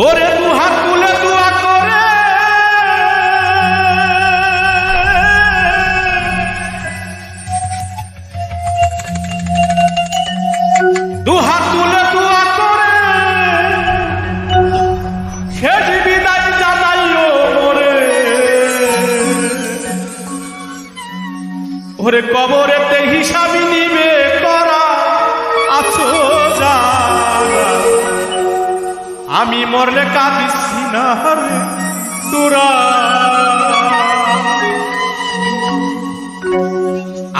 ওরে দু হাত তুলে দোয়া করে। দু হাত তুলে দোয়া করে। শেষ বিদায় জানাইও মোরে ওরে কবরেতে হিসাবি আমি মরলে কাঁদিস না তোরা।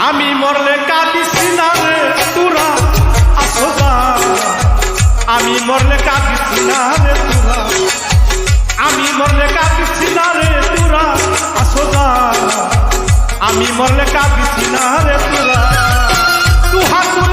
আমি মরলে কাঁদিস না রে তোরা আসোদা আমি মরলে কাঁদিস না রে তোরা, আমি মরলে কাঁদিস না রে তোরা আসোদা আমি মরলে কাঁদিস না রে তোরা। তু হাত তুলে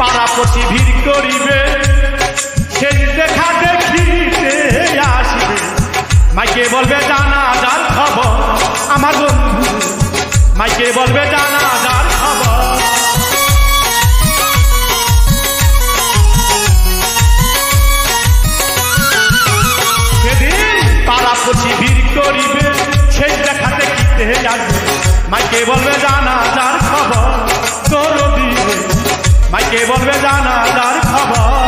পাড়াপতি ভিড় করিবে সেদিন দেখা দেখিতে আসবে। মাইকে বলবে, জানা যার খবর, আমার বন্ধু। মাইকে বলবে, জানা যার খবর। সেদিন পাড়াপতি ভিড় করিবে সেই দেখা দেখিতে আসবে। মাইকে বলবে, জানা যার খবর মাইকে বলবে জানা যার খবর?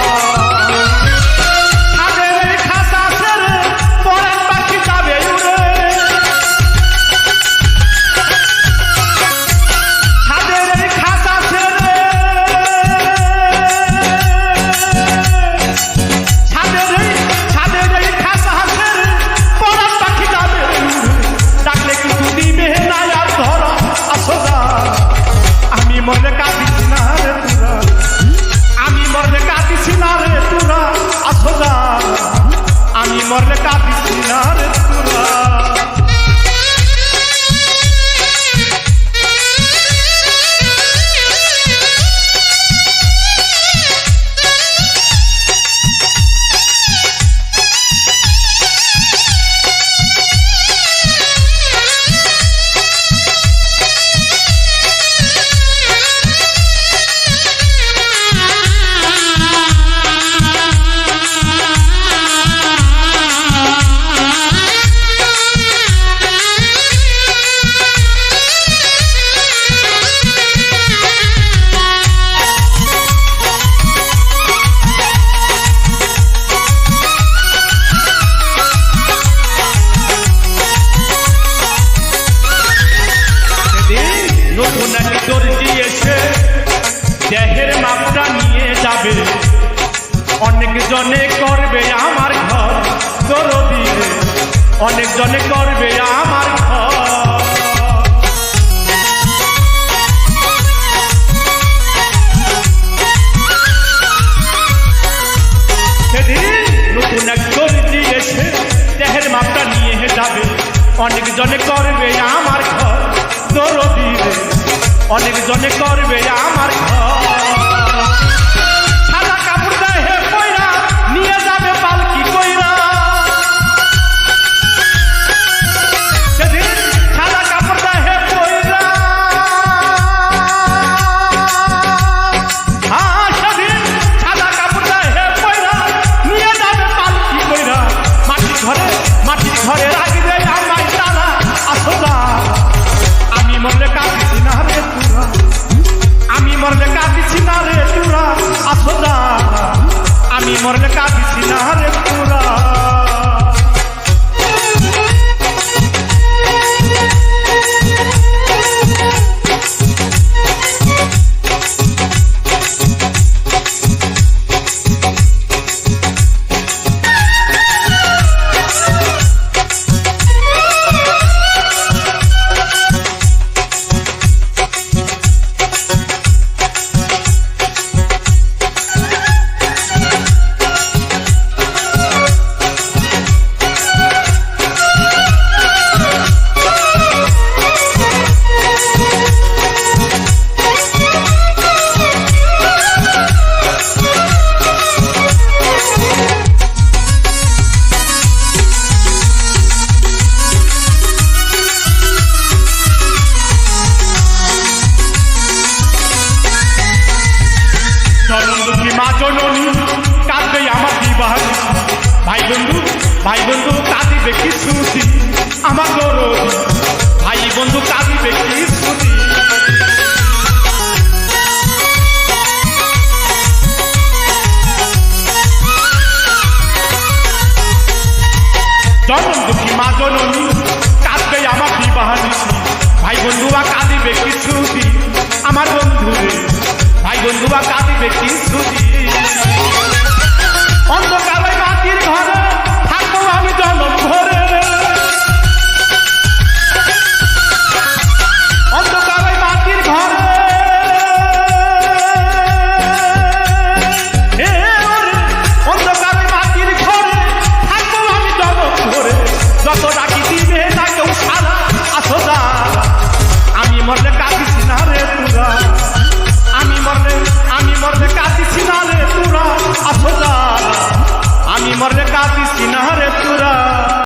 অনেক জনে করবে আমার ঘর তোর দিবে অনেক জনে করবে আমার নতুন এক দর্জি এসে দেহের মাপটা নিয়ে যাবে। অনেক জনে করবে আমার ঘর তোর দিবে অনেক জনে করবে আমার ঘর। morle capi কি শ্রুতি আমার ভাই, বন্ধু কাঁদিবে কি শ্রুতি জনম দুঃখী, মা জননী, কাঁদবে আমার বিবাহানি ভাই বন্ধু বা কাঁদিবে কি শ্রুতি আমার বন্ধু ভাই বন্ধু বা কাঁদিবে কি শ্রুতি